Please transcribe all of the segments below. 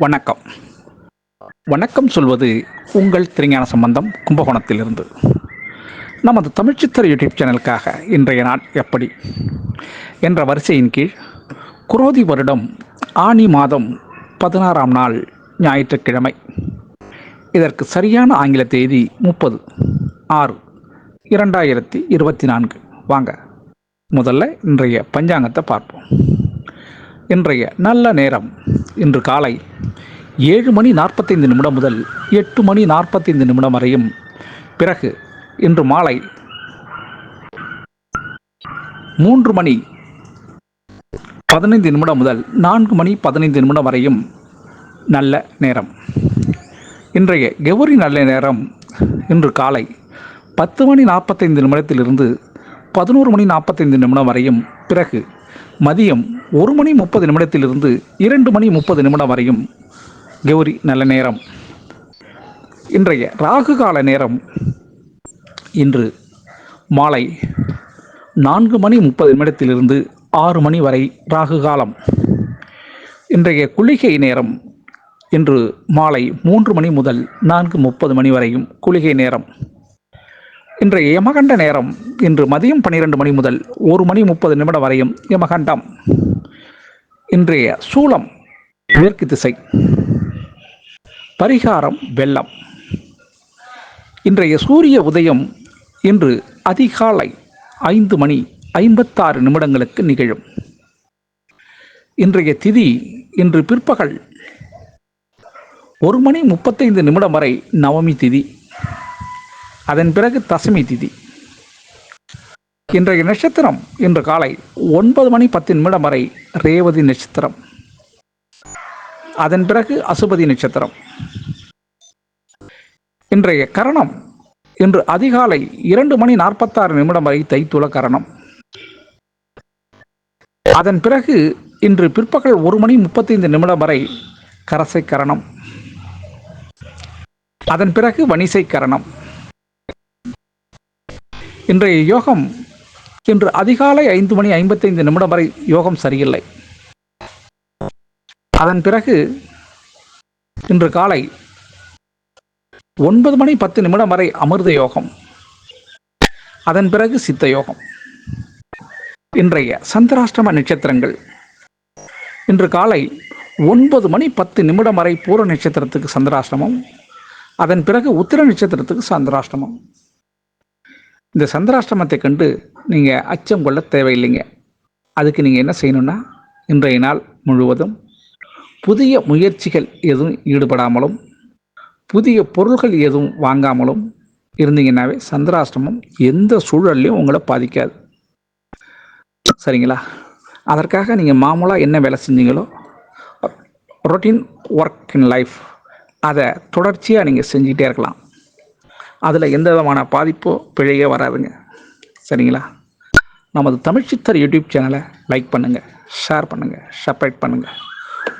வணக்கம். வணக்கம் சொல்வது உங்கள் திருஞான சம்பந்தம் கும்பகோணத்திலிருந்து. நமது தமிழ்ச்சித்தர் யூடியூப் சேனலுக்காக இன்றைய நாள் எப்படி? என்ற வரிசையின் கீழ் குரோதி வருடம் ஆனி மாதம் பதினாறாம் நாள் ஞாயிற்றுக்கிழமை. இதற்கு சரியான ஆங்கில தேதி முப்பது ஆறு இரண்டாயிரத்தி இருபத்தி நான்கு. வாங்க முதல்ல இன்றைய பஞ்சாங்கத்தை பார்ப்போம். இன்றைய நல்ல நேரம். இன்று காலை ஏழு மணி நாற்பத்தைந்து நிமிடம் முதல் எட்டு மணி நாற்பத்தைந்து நிமிடம் வரையும். பிறகு இன்று மாலை மூன்று மணி பதினைந்து நிமிடம் முதல் நான்கு மணி பதினைந்து நிமிடம் வரையும் நல்ல நேரம். இன்றைய கெவுரி நல்ல நேரம்? இன்று காலை பத்து மணி நாற்பத்தைந்து நிமிடத்திலிருந்து பதினோரு மணி நாற்பத்தைந்து நிமிடம் வரையும். பிறகு மதியம் ஒரு மணி முப்பது நிமிடத்திலிருந்து இரண்டு மணி முப்பது நிமிடம் வரையும். கௌரி நல்ல நேரம். இன்றைய ராகு கால நேரம் இன்று மாலை நான்கு மணி முப்பது நிமிடத்திலிருந்து ஆறு மணி வரை ராகு காலம். இன்றைய குளிகை நேரம் இன்று மாலை மூன்று மணி முதல் நான்கு முப்பது மணி வரையும் குளிகை நேரம். இன்றைய யமகண்ட நேரம். இன்று மதியம் பன்னிரெண்டு மணி முதல் ஒரு மணி முப்பது நிமிடம் வரையும் யமகண்டம். இன்றைய சூளம் மேற்கு திசை. பரிகாரம் வெள்ளம். இன்றைய சூரிய உதயம் இன்று அதிகாலை ஐந்து மணி ஐம்பத்தாறு நிமிடங்களுக்கு நிகழும். இன்றைய திதி இன்று பிற்பகல் ஒரு மணி முப்பத்தைந்து நிமிடம் வரை நவமி திதி. அதன் பிறகு தசமி திதி. இன்றைய நட்சத்திரம் இன்று காலை ஒன்பது மணி பத்து நிமிடம் வரை ரேவதி நட்சத்திரம். அதன் பிறகு அசுபதி நட்சத்திரம். இன்றைய கரணம் இன்று அதிகாலை இரண்டு மணி நாற்பத்தாறு நிமிடம் வரை தைத்துள கரணம். அதன் பிறகு இன்று பிற்பகல் ஒரு மணி முப்பத்தைந்து நிமிடம் வரை கரசை கரணம். அதன் பிறகு வணிசை கரணம். இன்றைய யோகம் இன்று அதிகாலை ஐந்து மணி ஐம்பத்தைந்து நிமிடம் வரை யோகம் சரியில்லை. அதன் பிறகு இன்று காலை ஒன்பது மணி பத்து நிமிடம் வரை அமிர்த யோகம் அதன் பிறகு சித்த யோகம். இன்றைய சந்திராஷ்டம நட்சத்திரங்கள். இன்று காலை ஒன்பது மணி பத்து நிமிடம் வரை பூர நட்சத்திரத்துக்கு சந்திராஷ்டமம் அதன் பிறகு உத்திர நட்சத்திரத்துக்கு சந்திராஷ்டமம். இந்த சந்திராஷ்டிரமத்தை கண்டு நீங்கள் அச்சம் கொள்ள தேவையில்லைங்க. அதுக்கு நீங்கள் என்ன செய்யணும்னா இன்றைய நாள் முழுவதும் புதிய முயற்சிகள் எதுவும் ஈடுபடாமலும் புதிய பொருள்கள் எதுவும் வாங்காமலும் இருந்தீங்கன்னாவே சந்திராஷ்டிரமம் எந்த சூழல்லையும் உங்களை பாதிக்காது. சரிங்களா? அதற்காக நீங்கள் மாமூலாக என்ன வேலை செஞ்சீங்களோ ரொட்டீன் ஒர்க் இன் லைஃப் அதை தொடர்ச்சியாக நீங்கள் செஞ்சுக்கிட்டே இருக்கலாம். அதில் எந்த விதமான பாதிப்போ பிழையே வராதுங்க. சரிங்களா? நமது தமிழ் சித்தர் யூடியூப் சேனலை லைக் பண்ணுங்கள் ஷேர் பண்ணுங்கள் சப்ரைட் பண்ணுங்கள்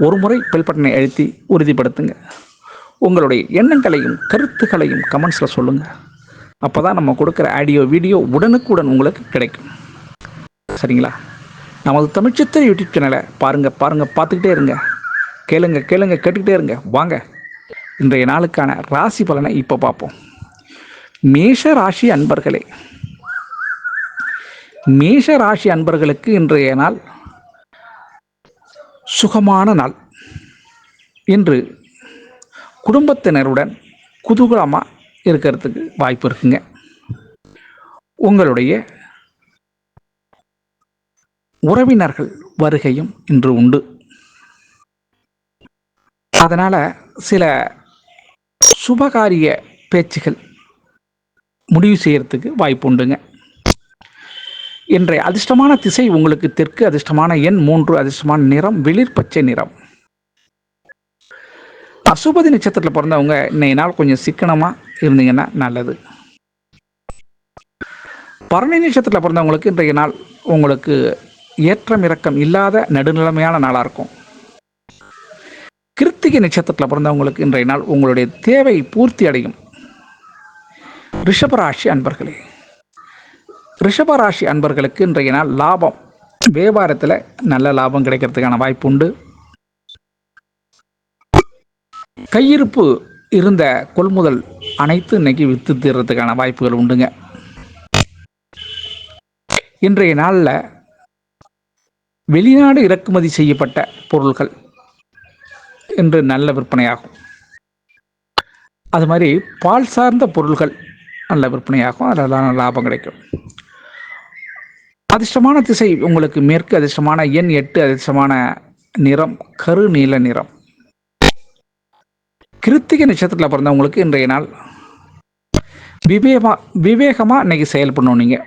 ஒரு முறை பெல் பட்டனை அழுத்தி உறுதிப்படுத்துங்க. உங்களுடைய எண்ணங்களையும் கருத்துக்களையும் கமெண்ட்ஸில் சொல்லுங்கள் அப்போ தான் நம்ம கொடுக்குற ஆடியோ வீடியோ உடனுக்குடன் உங்களுக்கு கிடைக்கும். சரிங்களா? நமது தமிழ்ச்சித்திர யூடியூப் சேனலை பாருங்கள் பாருங்கள் பார்த்துக்கிட்டே இருங்க. கேளுங்க கேளுங்க கேட்டுக்கிட்டே இருங்க. வாங்க. இன்றைய நாளுக்கான ராசி பலனை இப்போ பார்ப்போம். மேஷ ராசி அன்பர்களே. மேஷ ராசி அன்பர்களுக்கு இன்றைய நாள் சுகமான நாள். இன்று குடும்பத்தினருடன் குதூகலமாக இருக்கிறதுக்கு வாய்ப்பு இருக்குங்க. உங்களுடைய உறவினர்கள் வருகையும் இன்று உண்டு. அதனால் சில சுபகாரிய பேச்சுகள் முடிவு செய்கிறதுக்கு வாய்ப்பு உண்டுங்க. இன்றைய அதிர்ஷ்டமான திசை உங்களுக்கு தெற்கு அதிர்ஷ்டமான எண் மூன்று அதிர்ஷ்டமான நிறம் வெளிர் பச்சை நிறம். அசுபதி நட்சத்திரத்தில் பிறந்தவங்க இன்னைய நாள் கொஞ்சம் சிக்கனமாக இருந்தீங்கன்னா நல்லது. பரணி நட்சத்திரத்தில் பிறந்தவங்களுக்கு இன்றைய நாள் உங்களுக்கு ஏற்றம் இறக்கம் இல்லாத நடுநிலைமையான நாளாக இருக்கும். கிருத்திகை நட்சத்திரத்தில் பிறந்தவங்களுக்கு இன்றைய நாள் உங்களுடைய தேவை பூர்த்தி அடையும். ரிஷபராசி அன்பர்களே ரிஷபராசி அன்பர்களுக்கு இன்றைய நாள் லாபம். வியாபாரத்தில் நல்ல லாபம் கிடைக்கிறதுக்கான வாய்ப்பு உண்டு. கையிருப்பு இருந்த கொள்முதல் அனைத்து இன்னைக்கு வித்து தீர்றதுக்கான வாய்ப்புகள் உண்டுங்க. இன்றைய நாளில் வெளிநாடு இறக்குமதி செய்யப்பட்ட பொருள்கள் என்று நல்ல விற்பனையாகும். அது மாதிரி பால் சார்ந்த பொருள்கள் நல்ல விற்பனையாகும். அதில் லாபம் கிடைக்கும். அதிர்ஷ்டமான திசை உங்களுக்கு மேற்கு அதிர்ஷ்டமான எண் எட்டு அதிர்ஷ்டமான நிறம் கரு நீல நிறம். கிருத்திகை நட்சத்திரத்தில் பிறந்தவங்களுக்கு இன்றைய நாள் விவேகமா விவேகமாக இன்னைக்கு செயல்படணும் நீங்கள்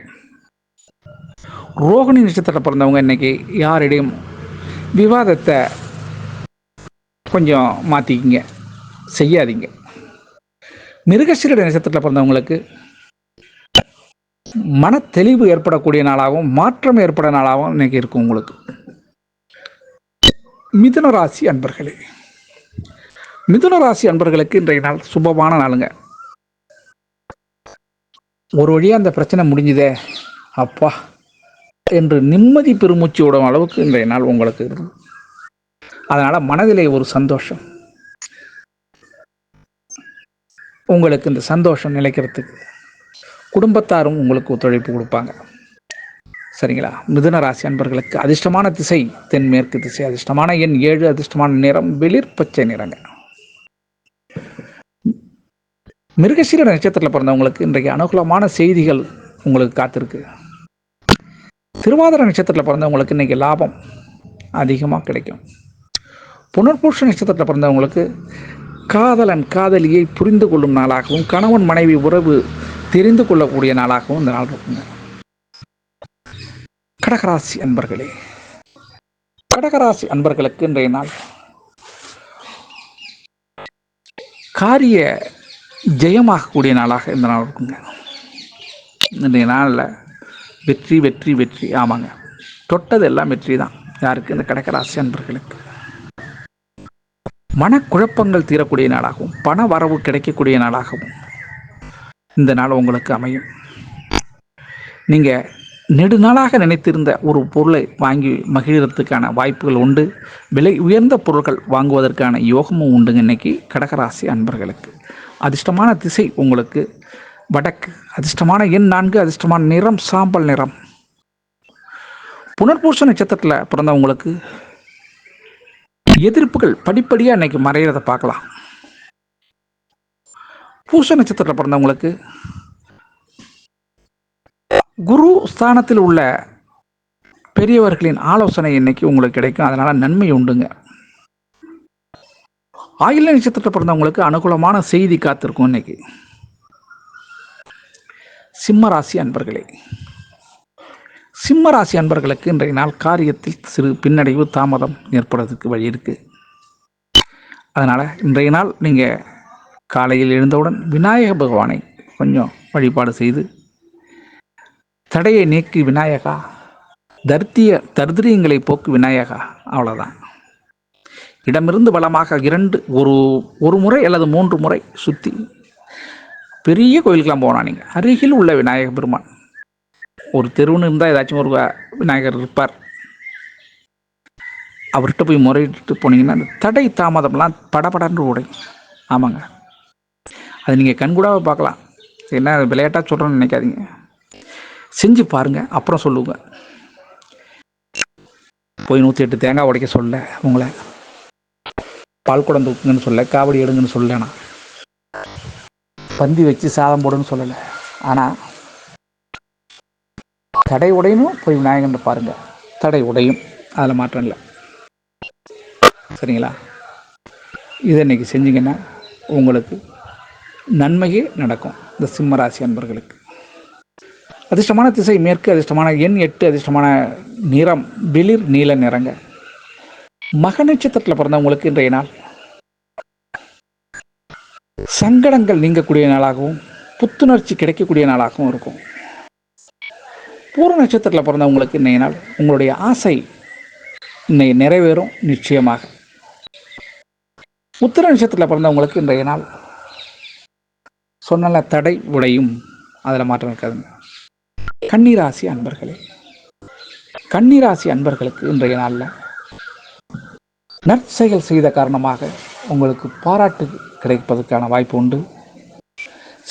ரோகிணி நட்சத்திரத்தில் பிறந்தவங்க இன்னைக்கு யாரிடையும் விவாதத்தை கொஞ்சம் மாற்றிக்கிங்க செய்யாதீங்க. மிருகசீரட நட்சத்திரத்தில் பிறந்தவங்களுக்கு மன தெளிவு ஏற்படக்கூடிய நாளாகவும் மாற்றம் ஏற்பட நாளாகவும் இன்னைக்கு இருக்கும் உங்களுக்கு. மிதுன ராசி அன்பர்களே. மிதுன ராசி அன்பர்களுக்கு இன்றைய நாள் சுபமான நாளுங்க. ஒரு வழியாக அந்த பிரச்சனை முடிஞ்சுதே. அப்பா என்று நிம்மதி பெருமூச்சு விடும் அளவுக்கு இன்றைய நாள் உங்களுக்கு இருக்கும் அதனால் மனதிலே ஒரு சந்தோஷம். உங்களுக்கு இந்த சந்தோஷம் நிலைக்கிறதுக்கு குடும்பத்தாரும் உங்களுக்கு ஒத்துழைப்பு கொடுப்பாங்க. சரிங்களா? மிதுன ராசி அன்பர்களுக்கு அதிர்ஷ்டமான திசை தென்மேற்கு திசை. அதிர்ஷ்டமான எண் ஏழு அதிர்ஷ்டமான நிறம் வெளிர் பச்சை நிறங்க. மிருகசீர நட்சத்திரத்தில் பிறந்தவங்களுக்கு இன்றைக்கு அனுகூலமான செய்திகள் உங்களுக்கு காத்திருக்கு. திருவாதிர நட்சத்திரத்தில் பிறந்தவங்களுக்கு இன்றைக்கி லாபம் அதிகமாக கிடைக்கும். புனர்பூஷ நட்சத்திரத்தில் பிறந்தவங்களுக்கு காதலன் காதலியை புரிந்து கொள்ளும் நாளாகவும் கணவன் மனைவி உறவு தெரிந்து கொள்ளக்கூடிய நாளாகவும் இந்த நாள் இருக்குங்க கடகராசி அன்பர்களே கடகராசி அன்பர்களுக்கு இன்றைய நாள் காரிய ஜெயமாகக்கூடிய நாளாக இந்த நாள் இருக்குங்க. இன்றைய நாளில் வெற்றி வெற்றி வெற்றி. ஆமாங்க. தொட்டது எல்லாம் வெற்றி தான் யாருக்கு? இந்த கடகராசி அன்பர்களுக்கு. மனக்குழப்பங்கள் தீரக்கூடிய நாளாகவும் பண வரவு கிடைக்கக்கூடிய நாளாகவும் இந்த நாள் உங்களுக்கு அமையும். நீங்கள் நெடுநாளாக நினைத்திருந்த ஒரு பொருளை வாங்கி மகிழ்கிறதுக்கான வாய்ப்புகள் உண்டு. விலை உயர்ந்த பொருட்கள் வாங்குவதற்கான யோகமும் உண்டுங்க இன்னைக்கு கடகராசி அன்பர்களுக்கு. அதிர்ஷ்டமான திசை உங்களுக்கு. வடக்கு அதிர்ஷ்டமான எண் நான்கு அதிர்ஷ்டமான நிறம் சாம்பல் நிறம். புனர்பூச நட்சத்திரத்தில் பிறந்தவங்களுக்கு எதிர்ப்புகள் படிப்படியாக இன்னைக்கு மறைகிறத பார்க்கலாம். பூச நட்சத்திரத்தில் பிறந்தவங்களுக்கு குரு ஸ்தானத்தில் உள்ள பெரியவர்களின் ஆலோசனை இன்னைக்கு உங்களுக்கு கிடைக்கும். அதனால் நன்மை உண்டுங்க. ஆயில நட்சத்திரத்தில் பிறந்தவங்களுக்கு அனுகூலமான செய்தி காத்திருக்கும் இன்னைக்கு. சிம்மராசி அன்பர்களே சிம்மராசி அன்பர்களுக்கு இன்றைய நாள் காரியத்தில் சிறு பின்னடைவு தாமதம் ஏற்படுறதுக்கு வழி இருக்குது அதனால் இன்றைய நாள் நீங்கள் காலையில் எழுந்தவுடன் விநாயக பகவானை கொஞ்சம் வழிபாடு செய்து தடையை நீக்கி விநாயகா தர்த்திய தர்திரியங்களை போக்கு விநாயகா அவ்வளோதான் இடமிருந்து வளமாக இரண்டு ஒரு ஒரு முறை அல்லது மூன்று முறை சுற்றி பெரிய கோயிலுக்கெல்லாம் போனா நீங்கள் அருகில் உள்ள விநாயக பெருமான். ஒரு தெருவுன்னு இருந்தால் ஏதாச்சும் ஒரு விநாயகர் இருப்பார். அவர்கிட்ட போய் முறையிட்டு போனீங்கன்னா அந்த தடை தாமதம்லாம் படபடன்று உடையும் ஆமாங்க. அது நீங்கள் கண்கூடாக பார்க்கலாம். என்ன விளையாட்டாக சொல்கிறோன்னு நினைக்காதீங்க. செஞ்சு பாருங்கள் அப்புறம் சொல்லுங்க. போய் நூற்றி எட்டு தேங்காய் உடைக்க சொல்ல உங்களை. பால் குடம் தூக்குங்கன்னு சொல்ல காவடி எடுங்கன்னு சொல்லலைண்ணா பந்தி வச்சு சாதம் போடுன்னு சொல்லலை. ஆனால் தடை உடையணும் போய் விநாயகன் பாருங்கள் தடை உடையும். அதில் மாற்றம் இல்லை. சரிங்களா? இதை இன்னைக்கு செஞ்சிங்கன்னா உங்களுக்கு நன்மையே நடக்கும். இந்த சிம்மராசி அன்பர்களுக்கு. அதிர்ஷ்டமான திசை மேற்கு அதிர்ஷ்டமான எண் எட்டு அதிர்ஷ்டமான நிறம் வெளிர் நீல நிறங்க. மக நட்சத்திரத்தில் பிறந்தவங்களுக்கு இன்றைய நாள் சங்கடங்கள் நீங்கக்கூடிய நாளாகவும் புத்துணர்ச்சி கிடைக்கக்கூடிய நாளாகவும் இருக்கும். பூர்ண நட்சத்திரத்தில் பிறந்தவங்களுக்கு இன்றைய நாள் உங்களுடைய ஆசை இன்னை நிறைவேறும் நிச்சயமாக. உத்திர நட்சத்திரத்தில் பிறந்தவங்களுக்கு இன்றைய நாள் சொன்னல தடை உடையும். அதில் மாற்றம் இருக்காதுங்க கன்னிராசி அன்பர்களே கன்னிராசி அன்பர்களுக்கு இன்றைய நாளில் நற்செயல் செய்த காரணமாக உங்களுக்கு பாராட்டு கிடைப்பதற்கான வாய்ப்பு உண்டு.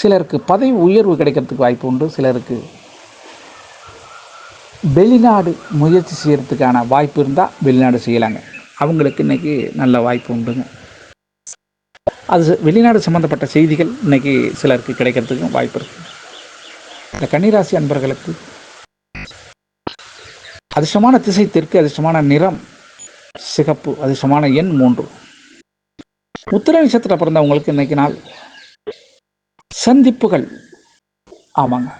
சிலருக்கு பதவி உயர்வு கிடைக்கிறதுக்கு வாய்ப்பு உண்டு. சிலருக்கு வெளிநாடு முயற்சி செய்கிறதுக்கான வாய்ப்பு இருந்தால் வெளிநாடு செய்யலாங்க. அவங்களுக்கு இன்றைக்கி நல்ல வாய்ப்பு உண்டுங்க. அது வெளிநாடு சம்மந்தப்பட்ட செய்திகள் இன்றைக்கி சிலருக்கு கிடைக்கிறதுக்கும் வாய்ப்பு இருக்குது இந்த கன்னிராசி அன்பர்களுக்கு அதிர்ஷ்டமான திசை தெற்கு அதிர்ஷ்டமான நிறம் சிகப்பு அதிர்ஷ்டமான எண் மூன்று. உத்திர நட்சத்திரம் பிறந்தவங்களுக்கு இன்னைக்கு நாள் சந்திப்புகள். ஆமாங்க.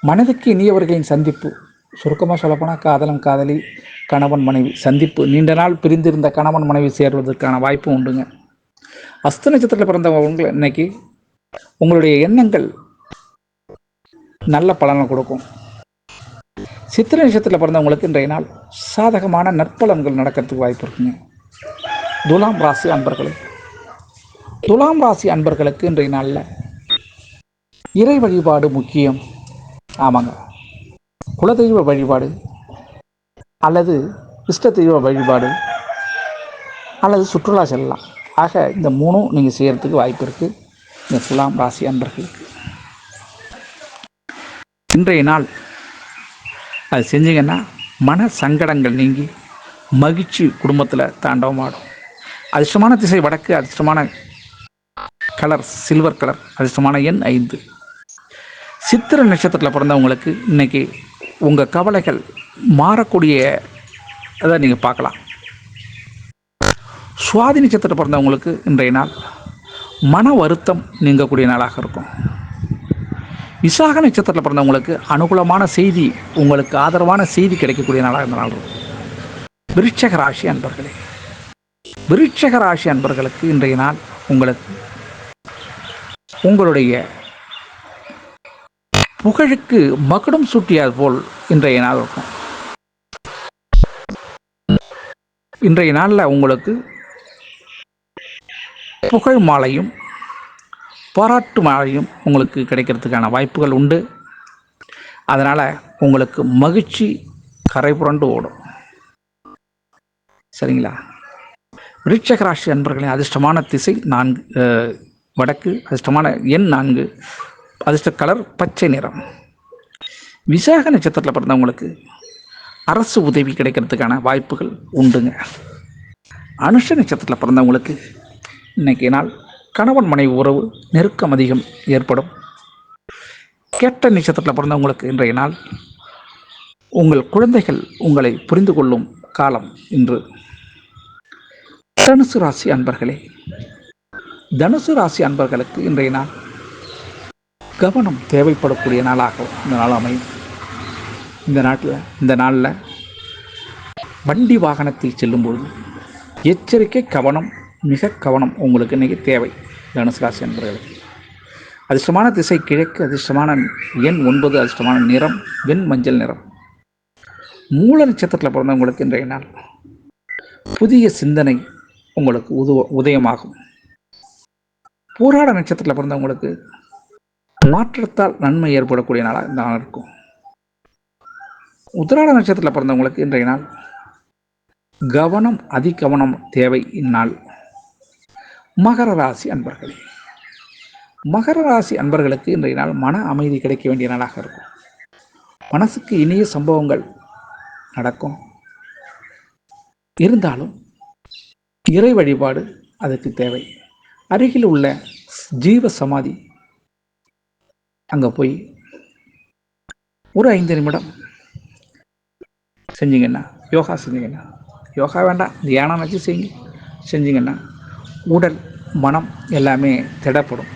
மனதுக்கு இனியவர்களின் சந்திப்பு. சுருக்கமாக சொல்லப்போனால் காதலன் காதலி கணவன் மனைவி. சந்திப்பு. நீண்ட நாள் பிரிந்திருந்த கணவன் மனைவி சேர்வதற்கான வாய்ப்பு உண்டுங்க. அஸ்த நட்சத்திரத்தில் பிறந்தவங்களை இன்னைக்கு உங்களுடைய எண்ணங்கள் நல்ல பலனை கொடுக்கும். சித்திரை நட்சத்திரத்தில் பிறந்தவங்களுக்கு இன்றைய நாள் சாதகமான நற்பலன்கள் நடக்கிறதுக்கு வாய்ப்பு இருக்குங்க. துலாம் ராசி அன்பர்களே. துலாம் ராசி அன்பர்களுக்கு இன்றைய நாளில் இறை வழிபாடு முக்கியம். ஆமாங்க. குலதெய்வ வழிபாடு அல்லது இஷ்ட தெய்வ வழிபாடு அல்லது சுற்றுலா செல்லலாம். ஆக இந்த மூணும் நீங்கள் செய்கிறதுக்கு வாய்ப்பு இருக்குது இந்த துலாம் ராசி அன்பர்களுக்கு. இன்றைய நாள் அது செஞ்சீங்கன்னா மன சங்கடங்கள் நீங்கி மகிழ்ச்சி குடும்பத்தில் தாண்டவமாடும் அதிர்ஷ்டமான திசை வடக்கு அதிர்ஷ்டமான கலர் சில்வர் கலர் அதிர்ஷ்டமான எண் ஐந்து. சித்திர நட்சத்திரத்தில் பிறந்தவங்களுக்கு இன்றைக்கி உங்கள் கவலைகள் மாறக்கூடிய அதை நீங்கள் பார்க்கலாம். சுவாதி நட்சத்திரத்தில் பிறந்தவங்களுக்கு இன்றைய நாள் மன வருத்தம் நீங்கக்கூடிய நாளாக இருக்கும். விசாக நட்சத்திரத்தில் பிறந்தவங்களுக்கு அனுகூலமான செய்தி உங்களுக்கு ஆதரவான செய்தி கிடைக்கக்கூடிய நாளாக இந்த நாள் இருக்கும். விருட்சக ராசி அன்பர்களே விருட்சக ராசி அன்பர்களுக்கு இன்றைய நாள் உங்களுக்கு உங்களுடைய புகழுக்கு மகுடம் சூட்டியார் போல் இன்றைய நாள் இருக்கும். இன்றைய நாளில் உங்களுக்கு புகழ் மாலையும் பாராட்டு மாலையும் உங்களுக்கு கிடைக்கிறதுக்கான வாய்ப்புகள் உண்டு. அதனால் உங்களுக்கு மகிழ்ச்சி கரை புரண்டு ஓடும். சரிங்களா? விருட்சக ராசி அன்பர்களின் அதிர்ஷ்டமான திசை நான்கு வடக்கு அதிர்ஷ்டமான எண் நான்கு. அதிர்ஷ்ட கலர் பச்சை நிறம். விசாக நட்சத்திரத்தில் பிறந்தவங்களுக்கு அரசு உதவி கிடைக்கிறதுக்கான வாய்ப்புகள் உண்டுங்க. அனுஷ நட்சத்திரத்தில் பிறந்தவங்களுக்கு இன்றைக்கி நாள் கணவன் மனைவி உறவு நெருக்கம் அதிகம் ஏற்படும். கேட்ட நட்சத்திரத்தில் பிறந்தவங்களுக்கு இன்றைய நாள் உங்கள் குழந்தைகள் உங்களை புரிந்து கொள்ளும் காலம் இன்று. தனுசு ராசி அன்பர்களே தனுசு ராசி அன்பர்களுக்கு இன்றைய நாள் கவனம் தேவைப்படக்கூடிய நாளாக இந்த நாள் அமையும். இந்த நாட்டில் இந்த நாளில் வண்டி வாகனத்தில் செல்லும்பொழுது எச்சரிக்கை கவனம் மிக கவனம் உங்களுக்கு இன்றைக்கி தேவை. தனுசு ராசி என்பவர்களுக்கு அதிர்ஷ்டமான திசை கிழக்கு அதிர்ஷ்டமான எண் ஒன்பது அதிர்ஷ்டமான நிறம் வெண் மஞ்சள் நிறம். மூல நட்சத்திரத்தில் பிறந்தவங்களுக்கு இன்றைய நாள் புதிய சிந்தனை உங்களுக்கு உதவ உதயமாகும். போராட நட்சத்திரத்தில் பிறந்தவங்களுக்கு மாற்றத்தால் நன்மை ஏற்படக்கூடிய நாளாக இந்த நாள் இருக்கும். உத்திராட நட்சத்திரத்தில் பிறந்தவங்களுக்கு இன்றைய நாள் கவனம் அதிகவனம் தேவை இந்நாள். மகர ராசி அன்பர்களே மகர ராசி அன்பர்களுக்கு இன்றைய நாள் மன அமைதி கிடைக்க வேண்டிய நாளாக இருக்கும். மனசுக்கு இனிய சம்பவங்கள் நடக்கும். இருந்தாலும் இறை வழிபாடு அதுக்கு தேவை. அருகில் உள்ள ஜீவ சமாதி அங்கே போய் ஒரு ஐந்து நிமிடம் செஞ்சிங்கன்னா யோகா செஞ்சிங்கன்னா யோகா வேண்டாம் தியானம் வச்சு செய்யுங்க செஞ்சிங்கன்னா உடல் மனம் எல்லாமே திடப்படும்.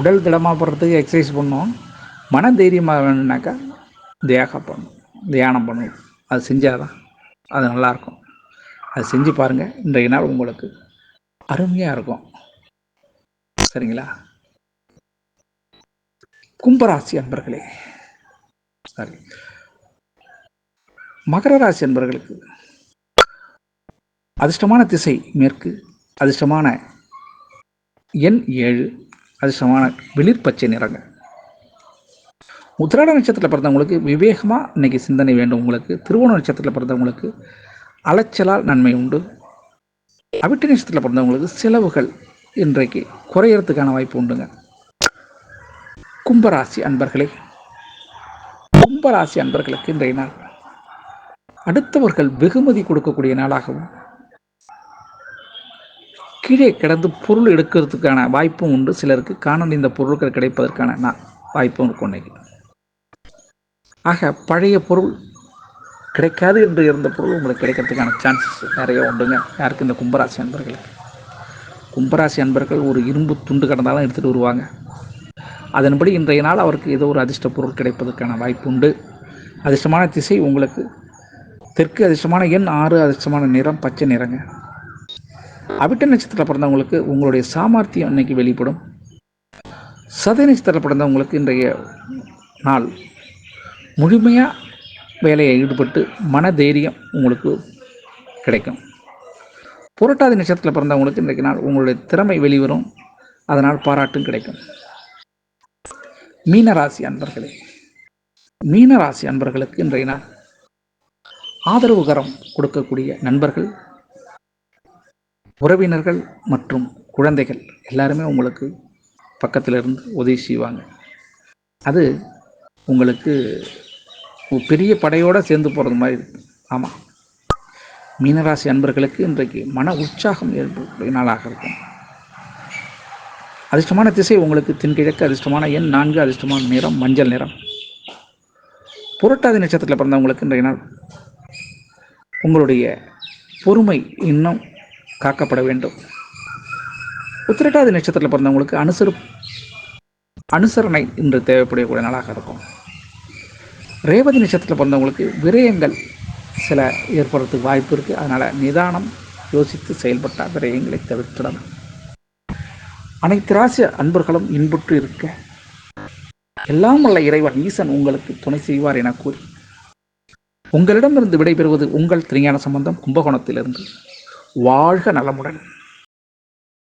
உடல் திடமாக போடுறதுக்கு எக்ஸசைஸ் பண்ணும். மன தைரியமாக வேணும்னாக்கா தியாகம் பண்ணும். தியானம் பண்ணணும் அது செஞ்சால் தான் அது நல்லாயிருக்கும். அது செஞ்சு பாருங்கள் இன்றைய நாள் உங்களுக்கு அருமையாக இருக்கும். சரிங்களா? கும்பராசி அன்பர்களே. சாரி. மகர ராசி அன்பர்களுக்கு அதிர்ஷ்டமான திசை மேற்கு அதிர்ஷ்டமான எண் ஏழு அதிர்ஷ்டமான வெளிர் பச்சை நிறங்க. உத்திராட நட்சத்திரத்தில் பிறந்தவங்களுக்கு விவேகமாக இன்றைக்கி சிந்தனை வேண்டும் உங்களுக்கு. திருவோண நட்சத்திரத்தில் பிறந்தவங்களுக்கு அலைச்சலால் நன்மை உண்டு. அவிட்டு நட்சத்திரத்தில் பிறந்தவங்களுக்கு செலவுகள் இன்றைக்கு குறையறதுக்கான வாய்ப்பு உண்டுங்க. கும்பராசி அன்பர்களே. கும்பராசி அன்பர்களுக்கு இன்றைய நாள். அடுத்தவர்கள் வெகுமதி கொடுக்கக்கூடிய நாளாகவும் கீழே கிடந்து பொருள் எடுக்கிறதுக்கான வாய்ப்பும் உண்டு. சிலருக்கு காணல் இந்த பொருட்கள் கிடைப்பதற்கான வாய்ப்பும் இருக்கும் இன்னைக்கு ஆக பழைய பொருள் கிடைக்காது என்று இருந்த பொருள் உங்களுக்கு கிடைக்கிறதுக்கான சான்சஸ் நிறைய உண்டுங்க. யாருக்கு? இந்த கும்பராசி அன்பர்களுக்கு. கும்பராசி அன்பர்கள் ஒரு இரும்பு துண்டு கடந்தாலும் எடுத்துகிட்டு வருவாங்க. அதன்படி இன்றைய நாள் அவருக்கு ஏதோ ஒரு அதிர்ஷ்ட பொருள் கிடைப்பதற்கான வாய்ப்பு உண்டு அதிர்ஷ்டமான திசை உங்களுக்கு. தெற்கு அதிர்ஷ்டமான எண் ஆறு அதிர்ஷ்டமான நிறம் பச்சை நிறங்க. அவிட்ட நட்சத்திரத்தில் பிறந்தவங்களுக்கு உங்களுடைய சாமர்த்தியம் இன்னைக்கு வெளிப்படும். சதய நட்சத்திரத்தில் பிறந்தவங்களுக்கு இன்றைய நாள் முழுமையாக வேலையை ஈடுபட்டு மன தைரியம் உங்களுக்கு கிடைக்கும். புரட்டாதி நட்சத்திரத்தில் பிறந்தவங்களுக்கு இன்றைக்கு நாள் உங்களுடைய திறமை வெளிவரும். அதனால் பாராட்டும் கிடைக்கும். மீனராசி அன்பர்களே மீனராசி அன்பர்களுக்கு இன்றைய நாள் ஆதரவுகரம் கொடுக்கக்கூடிய நண்பர்கள் உறவினர்கள் மற்றும் குழந்தைகள் எல்லாருமே உங்களுக்கு பக்கத்தில் இருந்து உதவி செய்வாங்க. அது உங்களுக்கு பெரிய படையோடு சேர்ந்து போகிறது மாதிரி இருக்கு. ஆமாம் மீனராசி அன்பர்களுக்கு இன்றைக்கு மன உற்சாகம் ஏற்படக்கூடிய நாளாக இருக்கும். அதிர்ஷ்டமான திசை உங்களுக்கு தென்கிழக்கு அதிர்ஷ்டமான எண் நான்கு அதிர்ஷ்டமான நிறம் மஞ்சள் நிறம். புரட்டாதி நட்சத்திரத்தில் பிறந்தவங்களுக்கு இன்றைய நாள் உங்களுடைய பொறுமை இன்னும் காக்கப்பட வேண்டும். உத்திரட்டாதி நட்சத்திரத்தில் பிறந்தவங்களுக்கு அனுசரு அனுசரணை இன்று தேவைப்படக்கூடிய நாளாக இருக்கும். ரேவதி நட்சத்திரத்தில் பிறந்தவங்களுக்கு விரயங்கள் சில ஏற்படுறதுக்கு வாய்ப்பு இருக்குது அதனால் நிதானம் யோசித்து செயல்பட்டால் விரயங்களை தவிர்த்திடணும் அனைத்து ராசி அன்பர்களும் இன்புற்று இருக்க. எல்லாம் உள்ள இறைவன் ஈசன் உங்களுக்கு துணை செய்வார் என கூறி. உங்களிடமிருந்து விடைபெறுவது உங்கள் திருஞான சம்பந்தம் கும்பகோணத்திலிருந்து. வாழ்க நலமுடன்.